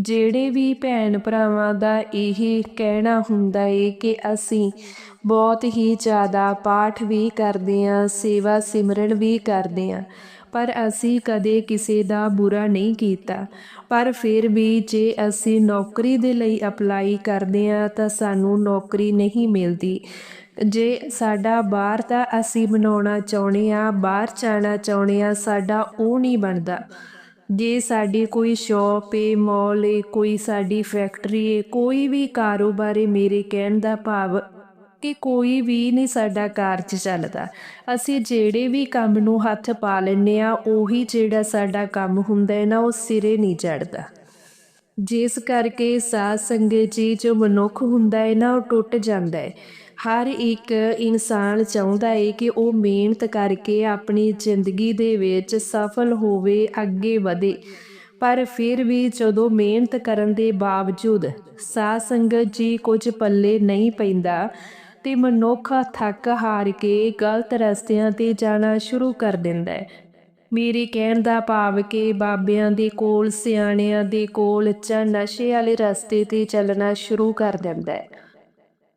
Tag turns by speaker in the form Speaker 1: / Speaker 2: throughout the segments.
Speaker 1: ਜਿਹੜੇ ਵੀ ਭੈਣ ਭਰਾਵਾਂ ਦਾ ਇਹ ਕਹਿਣਾ ਹੁੰਦਾ ਏ ਕਿ ਅਸੀਂ ਬਹੁਤ ਹੀ ਜ਼ਿਆਦਾ ਪਾਠ ਵੀ ਕਰਦੇ ਆਂ, ਸੇਵਾ ਸਿਮਰਨ ਵੀ ਕਰਦੇ ਆਂ। ਪਰ ਅਸੀਂ ਕਦੇ ਕਿਸੇ ਦਾ ਬੁਰਾ ਨਹੀਂ ਕੀਤਾ। ਪਰ ਫਿਰ ਵੀ ਜੇ ਅਸੀਂ ਨੌਕਰੀ ਦੇ ਲਈ ਅਪਲਾਈ ਕਰਦੇ ਆਂ, ਤਾਂ ਸਾਨੂੰ ਨੌਕਰੀ ਨਹੀਂ ਮਿਲਦੀ। ਜੇ ਸਾਡਾ ਬਾਹਰ ਦਾ ਅਸੀਂ ਬਣਾਉਣਾ ਚਾਹੁੰਦੇ ਆ, ਬਾਹਰ ਜਾਣਾ ਚਾਹੁੰਦੇ ਆ, ਸਾਡਾ ਉਹ ਨਹੀਂ ਬਣਦਾ। ਜੇ ਸਾਡੀ ਕੋਈ ਸ਼ੌਪ ਏ, ਮਾਲ ਏ, ਕੋਈ ਸਾਡੀ ਫੈਕਟਰੀ ਏ, ਕੋਈ ਵੀ ਕਾਰੋਬਾਰ ਏ, ਮੇਰੇ ਕਹਿਣ ਦਾ ਭਾਵ ਕਿ ਕੋਈ ਵੀ ਨਹੀਂ ਸਾਡਾ ਕਾਰਜ ਚੱਲਦਾ। ਅਸੀਂ ਜਿਹੜੇ ਵੀ ਕੰਮ ਨੂੰ ਹੱਥ ਪਾ ਲੈਂਦੇ ਆ ਉਹੀ ਜਿਹੜਾ ਸਾਡਾ ਕੰਮ ਹੁੰਦਾ ਹੈ ਨਾ, ਉਹ ਸਿਰੇ ਨਹੀਂ ਚੜਦਾ ਜਿਸ ਕਰਕੇ ਸਾਧ ਸੰਗਤ ਜੀ ਜੋ ਮਨੁੱਖ ਹੁੰਦਾ ਹੈ ਨਾ, ਉਹ ਟੁੱਟ ਜਾਂਦਾ ਹੈ। ਹਰ ਇੱਕ ਇਨਸਾਨ ਚਾਹੁੰਦਾ ਹੈ ਕਿ ਉਹ ਮਿਹਨਤ ਕਰਕੇ ਆਪਣੀ ਜ਼ਿੰਦਗੀ ਦੇ ਵਿੱਚ ਸਫਲ ਹੋਵੇ, ਅੱਗੇ ਵਧੇ। ਪਰ ਫਿਰ ਵੀ ਜਦੋਂ ਮਿਹਨਤ ਕਰਨ ਦੇ ਬਾਵਜੂਦ ਸਾਧ ਸੰਗਤ ਜੀ ਕੁਝ ਪੱਲੇ ਨਹੀਂ ਪੈਂਦਾ ਤੇ ਮਨੁੱਖ ਥੱਕ ਹਾਰ ਕੇ ਗਲਤ ਰਸਤਿਆਂ ਤੇ ਜਾਣਾ ਸ਼ੁਰੂ ਕਰ ਦਿੰਦਾ ਹੈ ਮੇਰੇ ਕਹਿਣ ਦਾ ਭਾਵ ਕਿ ਬਾਬਿਆਂ ਦੇ ਕੋਲ, ਸਿਆਣਿਆਂ ਦੇ ਕੋਲ ਜਾਂ ਨਸ਼ੇ ਵਾਲੇ ਰਸਤੇ ਤੇ ਚੱਲਣਾ ਸ਼ੁਰੂ ਕਰ ਦਿੰਦਾ ਹੈ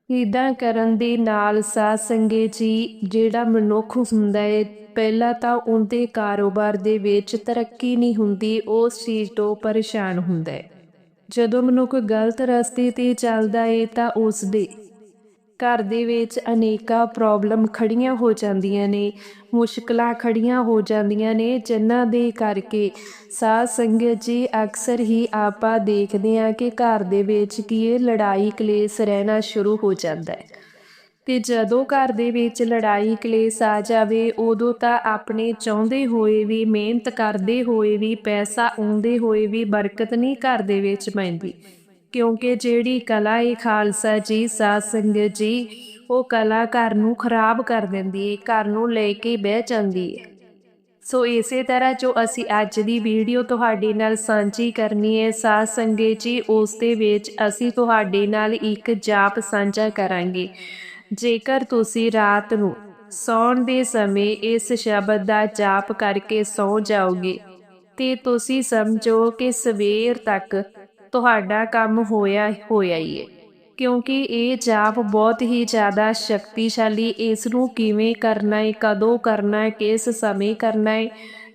Speaker 1: ਇਦਾਂ ਕਰਨ ਦੇ ਨਾਲ ਸਾਧ ਸੰਗਤ ਜੀ, ਜਿਹੜਾ ਮਨੁੱਖ ਹੁੰਦਾ ਹੈ ਪਹਿਲਾਂ ਤਾਂ ਉਹਦੇ ਕਾਰੋਬਾਰ ਦੇ ਵਿੱਚ ਤਰੱਕੀ ਨਹੀਂ ਹੁੰਦੀ, ਉਸ ਚੀਜ਼ ਤੋਂ ਪਰੇਸ਼ਾਨ ਹੁੰਦਾ ਹੈ ਜਦੋਂ ਮਨੁੱਖ ਗਲਤ ਰਸਤੇ ਤੇ ਚੱਲਦਾ ਏ, ਤਾਂ ਉਸ ਦੇ ਘਰ ਦੇ ਵਿੱਚ ਅਨੇਕਾਂ ਪ੍ਰੋਬਲਮ ਖੜੀਆਂ ਹੋ ਜਾਂਦੀਆਂ ਨੇ, ਮੁਸ਼ਕਲਾਂ ਖੜੀਆਂ ਹੋ ਜਾਂਦੀਆਂ ਨੇ, ਜਿਨ੍ਹਾਂ ਦੇ ਕਰਕੇ ਸਾਧ ਸੰਗਤ ਜੀ ਅਕਸਰ ਹੀ ਆਪਾਂ ਦੇਖਦੇ ਹਾਂ ਕਿ ਘਰ ਦੇ ਵਿੱਚ ਕੀ ਇਹ ਲੜਾਈ ਕਲੇਸ਼ ਰਹਿਣਾ ਸ਼ੁਰੂ ਹੋ ਜਾਂਦਾ ਹੈ। ਤੇ ਜਦੋਂ ਘਰ ਦੇ ਵਿੱਚ ਲੜਾਈ ਕਲੇਸ਼ ਆ ਜਾਵੇ, ਉਦੋਂ ਤਾਂ ਆਪਣੇ ਚਾਹੁੰਦੇ ਹੋਏ ਵੀ, ਮਿਹਨਤ ਕਰਦੇ ਹੋਏ ਵੀ, ਪੈਸਾ ਆਉਂਦੇ ਹੋਏ ਵੀ ਬਰਕਤ ਨਹੀਂ ਘਰ ਦੇ ਵਿੱਚ ਪੈਂਦੀ। ਕਿਉਂਕਿ ਜਿਹੜੀ ਕਲਾ ਹੈ ਖਾਲਸਾ ਜੀ, ਸਾਧ ਸੰਗਤ ਜੀ, ਉਹ ਕਲਾ ਘਰ ਨੂੰ ਖਰਾਬ ਕਰ ਦਿੰਦੀ ਹੈ ਘਰ ਨੂੰ ਲੈ ਕੇ ਬਹਿ ਜਾਂਦੀ ਹੈ ਸੋ ਇਸੇ ਤਰ੍ਹਾਂ ਜੋ ਅਸੀਂ ਅੱਜ ਦੀ ਵੀਡੀਓ ਤੁਹਾਡੇ ਨਾਲ ਸਾਂਝੀ ਕਰਨੀ ਹੈ ਸਾਧ ਸੰਗਤ ਜੀ, ਉਸ ਦੇ ਵਿੱਚ ਅਸੀਂ ਤੁਹਾਡੇ ਨਾਲ ਇੱਕ ਜਾਪ ਸਾਂਝਾ ਕਰਾਂਗੇ। ਜੇਕਰ ਤੁਸੀਂ ਰਾਤ ਨੂੰ ਸੌਣ ਦੇ ਸਮੇਂ ਇਸ ਸ਼ਬਦ ਦਾ ਜਾਪ ਕਰਕੇ ਸੌ ਜਾਓਗੇ, ਤੇ ਤੁਸੀਂ ਸਮਝੋ ਕਿ ਸਵੇਰ ਤੱਕ ਤੁਹਾਡਾ ਕੰਮ ਹੋਇਆ ਹੋਇਆ ਹੀ ਹੈ ਕਿਉਂਕਿ ਇਹ ਜਾਪ ਬਹੁਤ ਹੀ ਜ਼ਿਆਦਾ ਸ਼ਕਤੀਸ਼ਾਲੀ, ਇਸ ਨੂੰ ਕਿਵੇਂ ਕਰਨਾ ਹੈ ਕਦੋਂ ਕਰਨਾ ਹੈ ਕਿਸ ਸਮੇਂ ਕਰਨਾ ਹੈ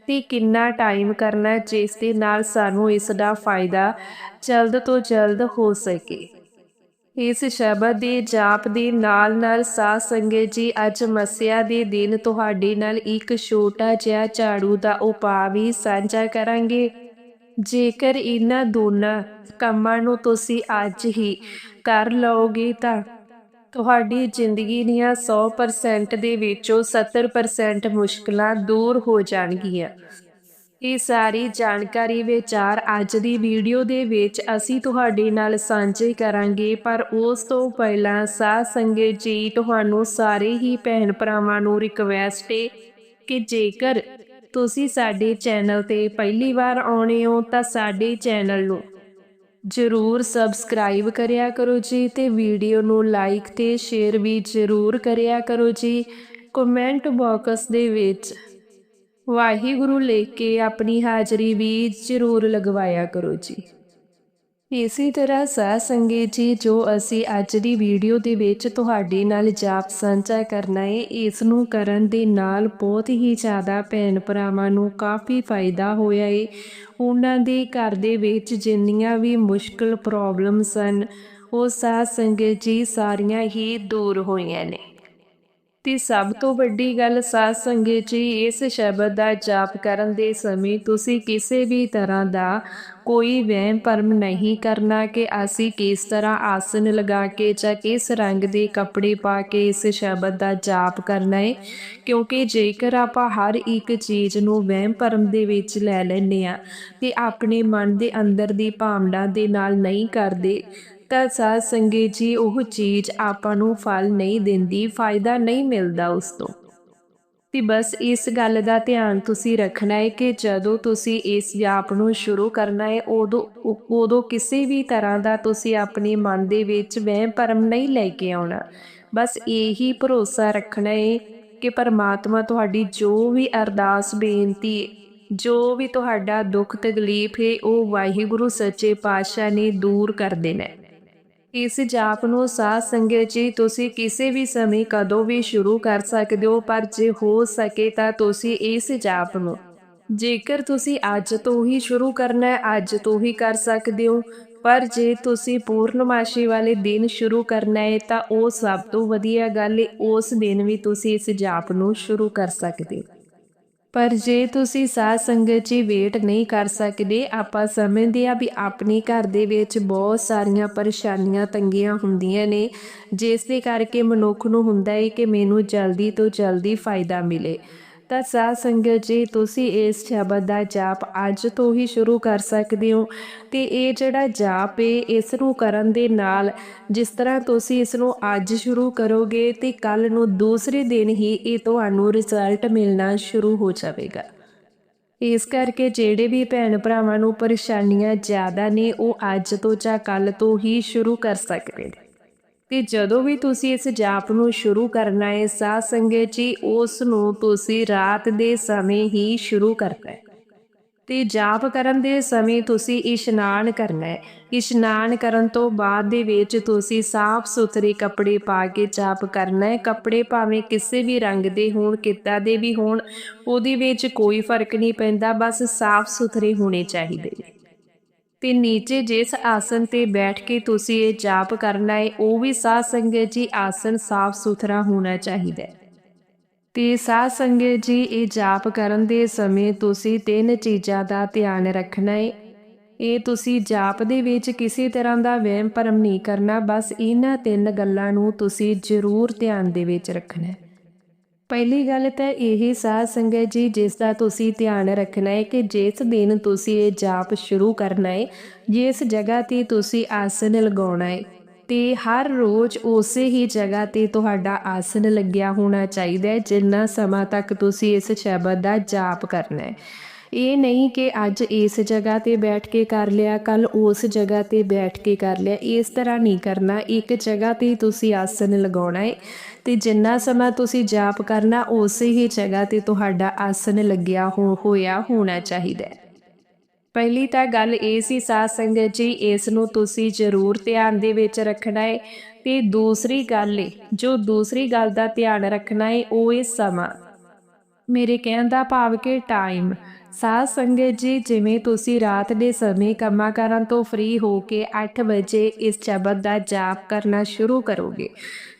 Speaker 1: ਤੇ ਕਿੰਨਾ ਟਾਈਮ ਕਰਨਾ ਜਿਸ ਦੇ ਨਾਲ ਸਾਨੂੰ ਇਸ ਦਾ ਫਾਇਦਾ ਜਲਦ ਤੋਂ ਜਲਦ ਹੋ ਸਕੇ। ਇਸ ਸ਼ਬਦ ਦੇ ਜਾਪ ਦੇ ਨਾਲ ਨਾਲ ਸਾਧ ਸੰਗਤ ਜੀ, ਅੱਜ ਮਸਿਆ ਦੇ ਦਿਨ ਤੁਹਾਡੇ ਨਾਲ ਇੱਕ ਛੋਟਾ ਜਿਹਾ ਝਾੜੂ ਦਾ ਉਪਾਅ ਵੀ ਸਾਂਝਾ ਕਰਾਂਗੇ। ਜੇਕਰ ਇਹਨਾਂ ਦੋਨਾਂ ਕੰਮਾਂ ਨੂੰ ਤੁਸੀਂ ਅੱਜ ਹੀ ਕਰ ਲਓਗੇ ਤਾਂ ਤੁਹਾਡੀ ਜ਼ਿੰਦਗੀ ਦੀਆਂ 100% ਦੇ ਵਿੱਚੋਂ 70% ਮੁਸ਼ਕਲਾਂ ਦੂਰ ਹੋ ਜਾਣਗੀਆਂ। ਇਹ ਸਾਰੀ ਜਾਣਕਾਰੀ ਵਿਚਾਰ ਅੱਜ ਦੀ ਵੀਡੀਓ ਦੇ ਵਿੱਚ ਅਸੀਂ ਤੁਹਾਡੇ ਨਾਲ ਸਾਂਝੇ ਕਰਾਂਗੇ, ਪਰ ਉਸ ਤੋਂ ਪਹਿਲਾਂ ਸਾਧ ਸੰਗਤ ਜੀ, ਤੁਹਾਨੂੰ ਸਾਰੇ ਹੀ ਭੈਣ ਭਰਾਵਾਂ ਨੂੰ ਰਿਕਵੈਸਟ ਹੈ ਕਿ ਜੇਕਰ ਤੁਸੀਂ ਸਾਡੇ ਚੈਨਲ ਤੇ ਪਹਿਲੀ ਵਾਰ ਆਉਣੇ ਹੋ ਤਾਂ ਸਾਡੇ ਚੈਨਲ ਨੂੰ ਜਰੂਰ ਸਬਸਕ੍ਰਾਈਬ ਕਰਿਆ ਕਰੋ ਜੀ ਤੇ ਵੀਡੀਓ ਨੂੰ ਲਾਈਕ ਤੇ ਸ਼ੇਅਰ ਵੀ ਜਰੂਰ ਕਰਿਆ ਕਰੋ ਜੀ। ਕਮੈਂਟ ਬਾਕਸ ਦੇ ਵਿੱਚ ਵਾਹਿਗੁਰੂ ਲੈ ਕੇ ਆਪਣੀ ਹਾਜ਼ਰੀ ਵੀ ਜਰੂਰ ਲਗਵਾਇਆ ਕਰੋ ਜੀ। ਇਸੇ ਤਰ੍ਹਾਂ ਸਾਧ ਸੰਗਤ ਜੀ, ਜੋ ਅਸੀਂ ਅੱਜ ਦੀ ਵੀਡੀਓ ਦੇ ਵਿੱਚ ਤੁਹਾਡੇ ਨਾਲ ਜਾਪ ਸਾਂਝਾ ਕਰਨਾ ਹੈ ਇਸ ਨੂੰ ਕਰਨ ਦੇ ਨਾਲ ਬਹੁਤ ਹੀ ਜ਼ਿਆਦਾ ਭੈਣ ਭਰਾਵਾਂ ਨੂੰ ਕਾਫੀ ਫਾਇਦਾ ਹੋਇਆ ਹੈ ਉਹਨਾਂ ਦੇ ਘਰ ਦੇ ਵਿੱਚ ਜਿੰਨੀਆਂ ਵੀ ਮੁਸ਼ਕਲ ਪ੍ਰੋਬਲਮ ਸਨ, ਉਹ ਸਾਧ ਸੰਗਤ ਜੀ ਸਾਰੀਆਂ ਹੀ ਦੂਰ ਹੋਈਆਂ ਨੇ। ਤੇ ਸਭ ਤੋਂ ਵੱਡੀ ਗੱਲ ਸਾਧ ਸੰਗਤ ਜੀ, ਇਸ ਸ਼ਬਦ ਦਾ ਜਾਪ ਕਰਨ ਦੇ ਸਮੇਂ ਤੁਸੀਂ ਕਿਸੇ ਵੀ ਤਰ੍ਹਾਂ ਦਾ ਕੋਈ ਵਹਿਮ ਭਰਮ ਨਹੀਂ ਕਰਨਾ ਕਿ ਅਸੀਂ ਕਿਸ ਤਰ੍ਹਾਂ ਆਸਨ ਲਗਾ ਕੇ ਜਾਂ ਕਿਸ ਰੰਗ ਦੇ ਕੱਪੜੇ ਪਾ ਕੇ ਇਸ ਸ਼ਬਦ ਦਾ ਜਾਪ ਕਰਨਾ ਹੈ ਕਿਉਂਕਿ ਜੇਕਰ ਆਪਾਂ ਹਰ ਇੱਕ ਚੀਜ਼ ਨੂੰ ਵਹਿਮ ਭਰਮ ਦੇ ਵਿੱਚ ਲੈ ਲੈਂਦੇ ਆ ਤੇ ਆਪਣੇ ਮਨ ਦੇ ਅੰਦਰ ਦੀ ਭਾਵਨਾ ਦੇ ਨਾਲ ਨਹੀਂ ਕਰਦੇ ਤਾਂ ਸਾਧ ਸੰਗਤ ਜੀ, ਉਹ ਚੀਜ਼ ਆਪਾਂ ਨੂੰ ਫਲ ਨਹੀਂ ਦਿੰਦੀ, ਫਾਇਦਾ ਨਹੀਂ ਮਿਲਦਾ ਉਸ ਤੋਂ। ਤੇ ਬਸ ਇਸ ਗੱਲ ਦਾ ਧਿਆਨ ਤੁਸੀਂ ਰੱਖਣਾ ਹੈ ਕਿ ਜਦੋਂ ਤੁਸੀਂ ਇਸ ਜਾਪ ਨੂੰ ਸ਼ੁਰੂ ਕਰਨਾ ਹੈ, ਉਦੋਂ ਉਦੋਂ ਕਿਸੇ ਵੀ ਤਰ੍ਹਾਂ ਦਾ ਤੁਸੀਂ ਆਪਣੇ ਮਨ ਦੇ ਵਿੱਚ ਵਹਿਮ ਭਰਮ ਨਹੀਂ ਲੈ ਕੇ ਆਉਣਾ। ਬਸ ਇਹੀ ਭਰੋਸਾ ਰੱਖਣਾ ਹੈ ਕਿ ਪਰਮਾਤਮਾ ਤੁਹਾਡੀ ਜੋ ਵੀ ਅਰਦਾਸ, ਬੇਨਤੀ, ਜੋ ਵੀ ਤੁਹਾਡਾ ਦੁੱਖ ਤਕਲੀਫ ਹੈ, ਉਹ ਵਾਹਿਗੁਰੂ ਸੱਚੇ ਪਾਤਸ਼ਾਹ ਨੇ ਦੂਰ ਕਰ ਦੇਣਾ ਇਸ ਜਾਪ ਨੂੰ ਸਾਧ ਸੰਗਤ ਜੀ, ਤੁਸੀਂ ਕਿਸੇ ਵੀ ਸਮੇਂ ਕਦੋਂ ਵੀ ਸ਼ੁਰੂ ਕਰ ਸਕਦੇ ਹੋ, ਪਰ ਜੇ ਹੋ ਸਕੇ ਤਾਂ ਤੁਸੀਂ ਇਸ ਜਾਪ ਨੂੰ। ਜੇਕਰ ਤੁਸੀਂ ਅੱਜ ਤੋਂ ਹੀ ਸ਼ੁਰੂ ਕਰਨਾ ਹੈ, ਅੱਜ ਤੋਂ ਹੀ ਕਰ ਸਕਦੇ ਹੋ, ਪਰ ਜੇ ਤੁਸੀਂ ਪੂਰਨਮਾਸ਼ੀ ਵਾਲੇ ਦਿਨ ਸ਼ੁਰੂ ਕਰਨਾ ਹੈ, ਤਾਂ ਉਹ ਸਭ ਤੋਂ ਵਧੀਆ ਗੱਲ ਹੈ, ਉਸ ਦਿਨ ਵੀ ਤੁਸੀਂ ਇਸ ਜਾਪ ਨੂੰ ਸ਼ੁਰੂ ਕਰ ਸਕਦੇ ਹੋ। ਪਰ ਜੇ ਤੁਸੀਂ ਸਾਧ ਸੰਗਤ ਜੀ ਵੇਟ ਨਹੀਂ ਕਰ ਸਕਦੇ, ਆਪਾਂ ਸਮਝਦੇ ਆ ਵੀ ਆਪਣੇ ਘਰ ਦੇ ਵਿੱਚ ਬਹੁਤ ਸਾਰੀਆਂ ਪਰੇਸ਼ਾਨੀਆਂ ਤੰਗੀਆਂ ਹੁੰਦੀਆਂ ਨੇ, ਜਿਸ ਦੇ ਕਰਕੇ ਮਨੁੱਖ ਨੂੰ ਹੁੰਦਾ ਹੈ ਕਿ ਮੈਨੂੰ ਜਲਦੀ ਤੋਂ ਜਲਦੀ ਫਾਇਦਾ ਮਿਲੇ। ਤਾਂ ਸਾਧ ਸੰਗਤ ਜੀ, ਤੁਸੀਂ ਇਸ ਸ਼ਬਦ ਦਾ ਜਾਪ ਅੱਜ ਤੋਂ ਹੀ ਸ਼ੁਰੂ ਕਰ ਸਕਦੇ ਹੋ। ਤੇ ਇਹ ਜਿਹੜਾ ਜਾਪ ਹੈ ਇਸ ਨੂੰ ਕਰਨ ਦੇ ਨਾਲ ਜਿਸ ਤਰ੍ਹਾਂ ਤੁਸੀਂ ਇਸ ਨੂੰ ਅੱਜ ਸ਼ੁਰੂ ਕਰੋਗੇ ਤੇ ਕੱਲ ਨੂੰ ਦੂਸਰੇ ਦਿਨ ਹੀ ਇਹ ਤੁਹਾਨੂੰ ਰਿਜ਼ਲਟ ਮਿਲਣਾ ਸ਼ੁਰੂ ਹੋ ਜਾਵੇਗਾ। ਇਸ ਕਰਕੇ ਜਿਹੜੇ ਵੀ ਭੈਣ ਭਰਾਵਾਂ ਨੂੰ ਪਰੇਸ਼ਾਨੀਆਂ ਜ਼ਿਆਦਾ ਨੇ, ਉਹ ਅੱਜ ਤੋਂ ਜਾਂ ਕੱਲ ਤੋਂ ਹੀ ਸ਼ੁਰੂ ਕਰ ਸਕਦੇ ਨੇ। ਤੇ ਜਦੋਂ ਵੀ ਤੁਸੀਂ ਇਸ ਜਾਪ ਨੂੰ ਸ਼ੁਰੂ ਕਰਨਾ ਹੈ, ਸਾਧ ਸੰਗਤ ਜੀ, ਉਸ ਨੂੰ ਤੁਸੀਂ ਰਾਤ ਦੇ ਸਮੇਂ ਹੀ ਸ਼ੁਰੂ ਕਰਨਾ ਹੈ। ਤੇ ਜਾਪ ਕਰਨ ਦੇ ਸਮੇਂ ਤੁਸੀਂ ਇਸ਼ਨਾਨ ਕਰਨਾ ਹੈ। ਇਸ਼ਨਾਨ ਕਰਨ ਤੋਂ ਬਾਅਦ ਦੇ ਵਿੱਚ ਤੁਸੀਂ ਸਾਫ਼ ਸੁਥਰੇ ਕੱਪੜੇ ਪਾ ਕੇ ਜਾਪ ਕਰਨਾ ਹੈ। ਕੱਪੜੇ ਭਾਵੇਂ ਕਿਸੇ ਵੀ ਰੰਗ ਦੇ ਹੋਣ, ਕਿੱਦਾਂ ਦੇ ਵੀ ਹੋਣ, ਉਹਦੇ ਵਿੱਚ ਕੋਈ ਫ਼ਰਕ ਨਹੀਂ ਪੈਂਦਾ, ਬਸ ਸਾਫ਼ ਸੁਥਰੇ ਹੋਣੇ ਚਾਹੀਦੇ ਨੇ। ਤੇ ਨੀਚੇ ਜਿਸ ਆਸਨ ਤੇ ਬੈਠ ਕੇ ਤੁਸੀਂ ਇਹ ਜਾਪ ਕਰਨਾ ਹੈ ਉਹ ਵੀ ਸਾਧ ਸੰਗਤ ਜੀ ਆਸਨ ਸਾਫ਼ ਸੁਥਰਾ ਹੋਣਾ ਚਾਹੀਦਾ ਹੈ। ਤੇ ਸਾਧ ਸੰਗਤ ਜੀ, ਇਹ ਜਾਪ ਕਰਨ ਦੇ ਸਮੇਂ ਤੁਸੀਂ ਤਿੰਨ ਚੀਜ਼ਾਂ ਦਾ ਧਿਆਨ ਰੱਖਣਾ ਹੈ ਇਹ ਤੁਸੀਂ ਜਾਪ ਦੇ ਵਿੱਚ ਕਿਸੇ ਤਰ੍ਹਾਂ ਦਾ ਵਹਿਮ ਭਰਮ ਨਹੀਂ ਕਰਨਾ, ਬਸ ਇਹਨਾਂ ਤਿੰਨ ਗੱਲਾਂ ਨੂੰ ਤੁਸੀਂ ਜ਼ਰੂਰ ਧਿਆਨ ਦੇ ਵਿੱਚ ਰੱਖਣਾ ਪਹਿਲੀ ਗੱਲ ਤਾਂ ਇਹ ਸਾਧ ਸੰਗਤ ਜੀ ਜਿਸ ਦਾ ਤੁਸੀਂ ਧਿਆਨ ਰੱਖਣਾ ਹੈ ਕਿ ਜਿਸ ਦਿਨ ਤੁਸੀਂ ਇਹ ਜਾਪ ਸ਼ੁਰੂ ਕਰਨਾ ਹੈ, ਜਿਸ ਜਗ੍ਹਾ ਤੇ ਤੁਸੀਂ ਆਸਨ ਲਗਾਉਣਾ ਹੈ, ਤੇ ਹਰ ਰੋਜ਼ ਉਸੇ ਹੀ ਜਗ੍ਹਾ ਤੇ ਤੁਹਾਡਾ ਆਸਨ ਲੱਗਿਆ ਹੋਣਾ ਚਾਹੀਦਾ ਹੈ, ਜਿੰਨਾ ਸਮਾਂ ਤੱਕ ਤੁਸੀਂ ਇਸ ਸ਼ਬਦ ਦਾ ਜਾਪ ਕਰਨਾ ਹੈ। ਇਹ ਨਹੀਂ ਕਿ ਅੱਜ ਇਸ ਜਗ੍ਹਾ ਤੇ ਬੈਠ ਕੇ ਕਰ ਲਿਆ ਕੱਲ ਉਸ ਜਗ੍ਹਾ ਤੇ ਬੈਠ ਕੇ ਕਰ ਲਿਆ। ਇਸ ਤਰ੍ਹਾਂ ਨਹੀਂ ਕਰਨਾ। ਇੱਕ ਜਗ੍ਹਾ ਤੇ ਤੁਸੀਂ ਆਸਨ ਲਗਾਉਣਾ ਹੈ ਤੇ ਜਿੰਨਾ ਸਮਾਂ ਤੁਸੀਂ ਜਾਪ ਕਰਨਾ, ਉਸੇ ਹੀ ਜਗ੍ਹਾ ਤੇ ਤੁਹਾਡਾ ਆਸਨ ਲੱਗਿਆ ਹੋਇਆ ਹੋਣਾ ਚਾਹੀਦਾ ਹੈ। ਪਹਿਲੀ ਤਾਂ ਗੱਲ ਇਹ ਸੀ, ਸਾਧ ਸੰਗਤ ਜੀ, ਇਸ ਨੂੰ ਤੁਸੀਂ ਜ਼ਰੂਰ ਧਿਆਨ ਦੇ ਵਿੱਚ ਰੱਖਣਾ ਹੈ ਤੇ ਦੂਸਰੀ ਗੱਲ ਜੋ ਦੂਸਰੀ ਗੱਲ ਦਾ ਧਿਆਨ ਰੱਖਣਾ ਹੈ ਉਹ ਇਹ ਸਮਾਂ। ਮੇਰੇ ਕਹਿਣ ਦਾ ਭਾਵ ਕਿ ਟਾਈਮ ਸਾਧ ਸੰਗਤ ਜੀ, ਜਿਵੇਂ ਤੁਸੀਂ ਰਾਤ ਦੇ ਸਮੇਂ ਕੰਮਾਂ ਕਰਨ ਤੋਂ ਫ੍ਰੀ ਹੋ ਕੇ 8 ਵਜੇ ਇਸ ਸ਼ਬਦ ਦਾ ਜਾਪ ਕਰਨਾ ਸ਼ੁਰੂ ਕਰੋਗੇ,